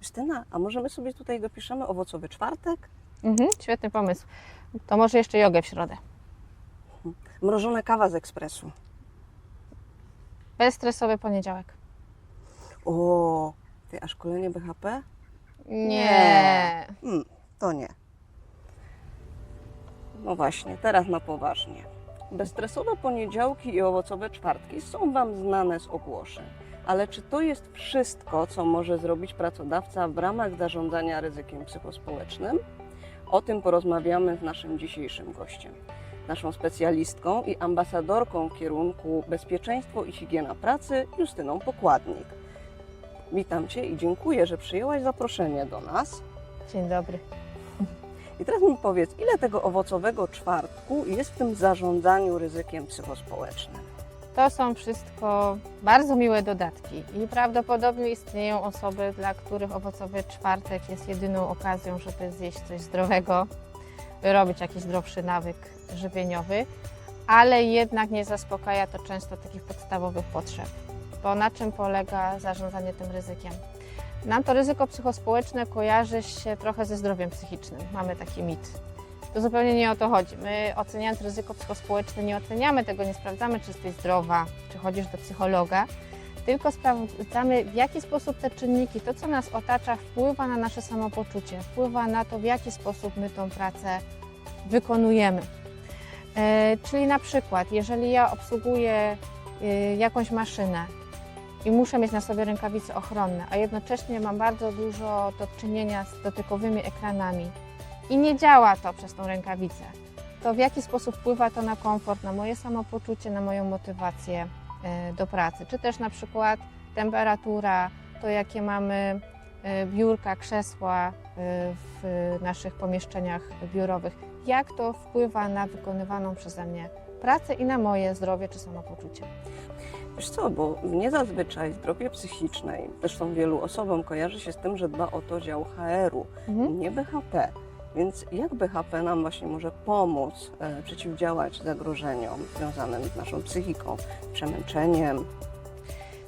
Justyna, a może my sobie tutaj dopiszemy owocowy czwartek? Mhm, świetny pomysł. To może jeszcze jogę w środę. Mrożona kawa z ekspresu. Bezstresowy poniedziałek. O, ty, a szkolenie BHP? Nie. Hmm, to nie. No właśnie, teraz na poważnie. Bezstresowe poniedziałki i owocowe czwartki są Wam znane z ogłoszeń. Ale czy to jest wszystko, co może zrobić pracodawca w ramach zarządzania ryzykiem psychospołecznym? O tym porozmawiamy z naszym dzisiejszym gościem. Naszą specjalistką i ambasadorką kierunku Bezpieczeństwo i Higiena Pracy, Justyną Pokładnik. Witam Cię i dziękuję, że przyjęłaś zaproszenie do nas. Dzień dobry. I teraz mi powiedz, ile tego owocowego czwartku jest w tym zarządzaniu ryzykiem psychospołecznym? To są wszystko bardzo miłe dodatki i prawdopodobnie istnieją osoby, dla których owocowy czwartek jest jedyną okazją, żeby zjeść coś zdrowego, wyrobić jakiś zdrowszy nawyk żywieniowy, ale jednak nie zaspokaja to często takich podstawowych potrzeb. Bo na czym polega zarządzanie tym ryzykiem? Nam to ryzyko psychospołeczne kojarzy się trochę ze zdrowiem psychicznym. Mamy taki mit. To zupełnie nie o to chodzi. My oceniając ryzyko psychospołeczne nie oceniamy tego, nie sprawdzamy, czy jesteś zdrowa, czy chodzisz do psychologa, tylko sprawdzamy, w jaki sposób te czynniki, to co nas otacza, wpływa na nasze samopoczucie, wpływa na to, w jaki sposób my tą pracę wykonujemy. E, czyli na przykład, jeżeli ja obsługuję e, jakąś maszynę i muszę mieć na sobie rękawice ochronne, a jednocześnie mam bardzo dużo do czynienia z dotykowymi ekranami, i nie działa to przez tą rękawicę, to w jaki sposób wpływa to na komfort, na moje samopoczucie, na moją motywację e, do pracy? Czy też na przykład temperatura, to jakie mamy e, biurka, krzesła e, w naszych pomieszczeniach biurowych, jak to wpływa na wykonywaną przeze mnie pracę i na moje zdrowie czy samopoczucie? Wiesz co, bo mnie zazwyczaj zdrowie psychiczne, zresztą wielu osobom kojarzy się z tym, że dba o to dział HR-u, Mhm. nie BHP. Więc jak BHP nam właśnie może pomóc e, przeciwdziałać zagrożeniom związanym z naszą psychiką, przemęczeniem?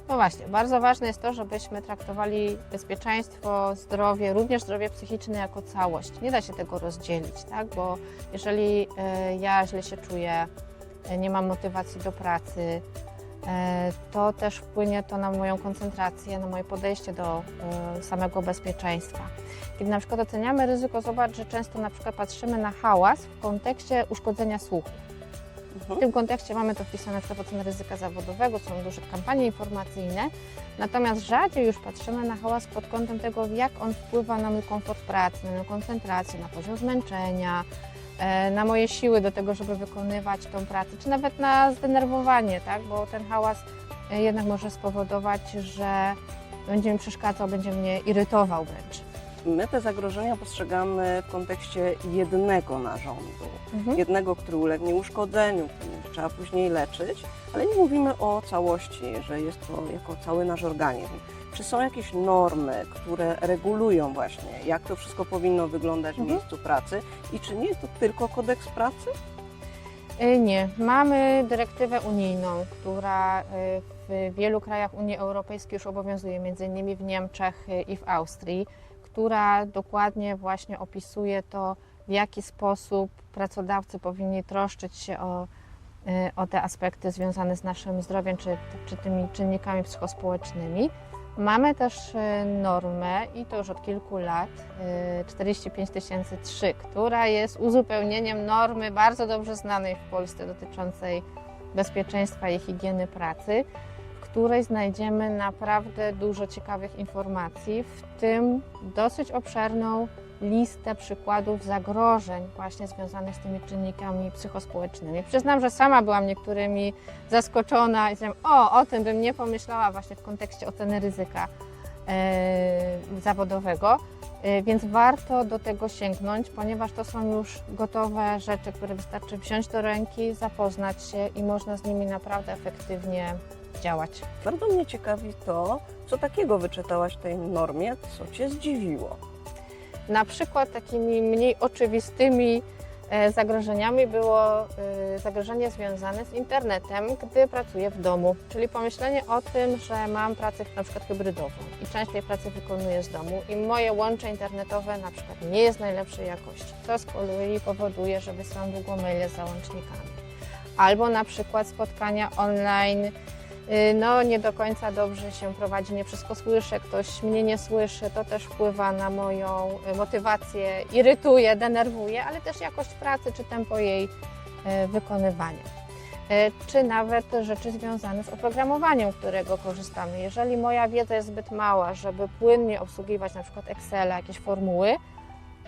No właśnie, bardzo ważne jest to, żebyśmy traktowali bezpieczeństwo, zdrowie, również zdrowie psychiczne jako całość. Nie da się tego rozdzielić, tak? Bo jeżeli e, ja źle się czuję, e, nie mam motywacji do pracy, e, to też wpłynie to na moją koncentrację, na moje podejście do samego bezpieczeństwa. Kiedy na przykład oceniamy ryzyko, zobacz, że często na przykład patrzymy na hałas w kontekście uszkodzenia słuchu. W tym kontekście mamy to wpisane w ocenę ryzyka zawodowego, są duże kampanie informacyjne, natomiast rzadziej już patrzymy na hałas pod kątem tego, jak on wpływa na mój komfort pracy, na moją koncentrację, na poziom zmęczenia, e, na moje siły do tego, żeby wykonywać tą pracę, czy nawet na zdenerwowanie, tak? bo ten hałas e, jednak może spowodować, że będzie mi przeszkadzał, będzie mnie irytował wręcz. My te zagrożenia postrzegamy w kontekście jednego narządu, Mhm. jednego, który ulegnie uszkodzeniu, który trzeba później leczyć, ale nie mówimy o całości, że jest to jako cały nasz organizm. Czy są jakieś normy, które regulują właśnie, jak to wszystko powinno wyglądać w Mhm. miejscu pracy i czy nie jest to tylko kodeks pracy? Y, Nie. Mamy dyrektywę unijną, która y, w wielu krajach Unii Europejskiej już obowiązuje, między innymi w Niemczech y, i w Austrii, która dokładnie właśnie opisuje to, w jaki sposób pracodawcy powinni troszczyć się o, y, o te aspekty związane z naszym zdrowiem czy, czy tymi czynnikami psychospołecznymi. Mamy też y, normę i to już od kilku lat y, 45003, która jest uzupełnieniem normy bardzo dobrze znanej w Polsce dotyczącej bezpieczeństwa i higieny pracy, której znajdziemy naprawdę dużo ciekawych informacji, w tym dosyć obszerną listę przykładów zagrożeń właśnie związanych z tymi czynnikami psychospołecznymi. Przyznam, że sama byłam niektórymi zaskoczona i powiedziałam, o, o tym bym nie pomyślała właśnie w kontekście oceny ryzyka e, zawodowego. E, Więc warto do tego sięgnąć, ponieważ to są już gotowe rzeczy, które wystarczy wziąć do ręki, zapoznać się i można z nimi naprawdę efektywnie działać. Bardzo mnie ciekawi to, co takiego wyczytałaś w tej normie, co Cię zdziwiło. Na przykład takimi mniej oczywistymi E, Zagrożeniami było e, zagrożenie związane z internetem, gdy pracuję w domu, czyli pomyślenie o tym, że mam pracę na przykład hybrydową i część tej pracy wykonuję z domu i moje łącze internetowe na przykład nie jest najlepszej jakości. To z kolei powoduje, że wysyłam długo maile z załącznikami. Albo na przykład spotkania online no nie do końca dobrze się prowadzi, nie wszystko słyszę, ktoś mnie nie słyszy, to też wpływa na moją y, motywację, irytuje, denerwuje, ale też jakość pracy czy tempo jej y, wykonywania. Y, Czy nawet rzeczy związane z oprogramowaniem, którego korzystamy. Jeżeli moja wiedza jest zbyt mała, żeby płynnie obsługiwać na przykład Excela, jakieś formuły,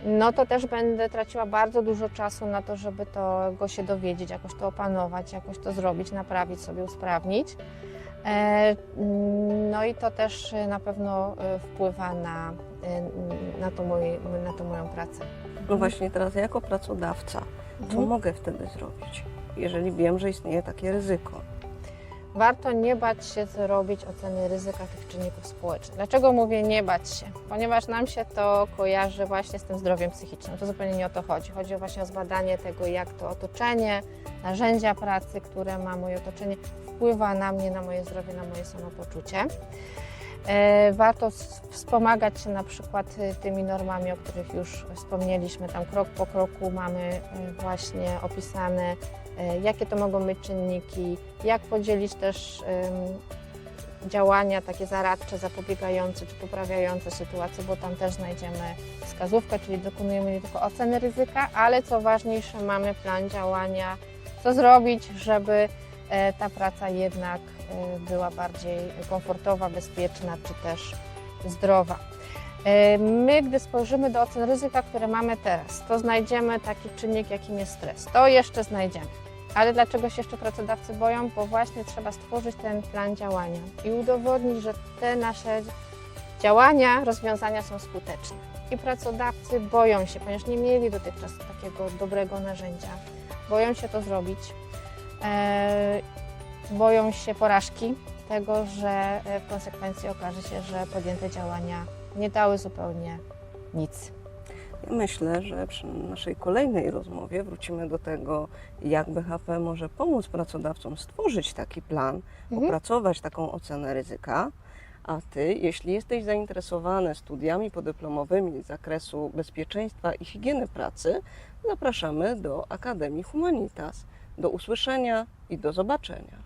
no to też będę traciła bardzo dużo czasu na to, żeby to go się dowiedzieć, jakoś to opanować, jakoś to zrobić, naprawić sobie, usprawnić. E, No i to też e, na pewno e, wpływa na, na, to moje, na tą moją pracę. No właśnie teraz jako pracodawca, co Mhm. mogę wtedy zrobić, jeżeli wiem, że istnieje takie ryzyko? Warto nie bać się zrobić oceny ryzyka tych czynników społecznych. Dlaczego mówię nie bać się? Ponieważ nam się to kojarzy właśnie z tym zdrowiem psychicznym. To zupełnie nie o to chodzi. Chodzi właśnie o zbadanie tego, jak to otoczenie, narzędzia pracy, które ma moje otoczenie, wpływa na mnie, na moje zdrowie, na moje samopoczucie. E, Warto wspomagać się na przykład y, tymi normami, o których już wspomnieliśmy. Tam krok po kroku mamy y, właśnie opisane, jakie to mogą być czynniki, jak podzielić też działania takie zaradcze, zapobiegające czy poprawiające sytuację, bo tam też znajdziemy wskazówkę, czyli dokonujemy nie tylko oceny ryzyka, ale co ważniejsze, mamy plan działania, co zrobić, żeby e, ta praca jednak e, była bardziej komfortowa, bezpieczna czy też zdrowa. E, My, gdy spojrzymy do ocen ryzyka, które mamy teraz, to znajdziemy taki czynnik, jakim jest stres. To jeszcze znajdziemy. Ale dlaczego się jeszcze pracodawcy boją? Bo właśnie trzeba stworzyć ten plan działania i udowodnić, że te nasze działania, rozwiązania są skuteczne. I pracodawcy boją się, ponieważ nie mieli dotychczas takiego dobrego narzędzia, boją się to zrobić, e, boją się porażki, tego, że e, w konsekwencji okaże się, że podjęte działania nie dały zupełnie nic. Myślę, że przy naszej kolejnej rozmowie wrócimy do tego, jak BHP może pomóc pracodawcom stworzyć taki plan, Mhm. opracować taką ocenę ryzyka. A Ty, jeśli jesteś zainteresowany studiami podyplomowymi z zakresu bezpieczeństwa i higieny pracy, zapraszamy do Akademii Humanitas. Do usłyszenia i do zobaczenia.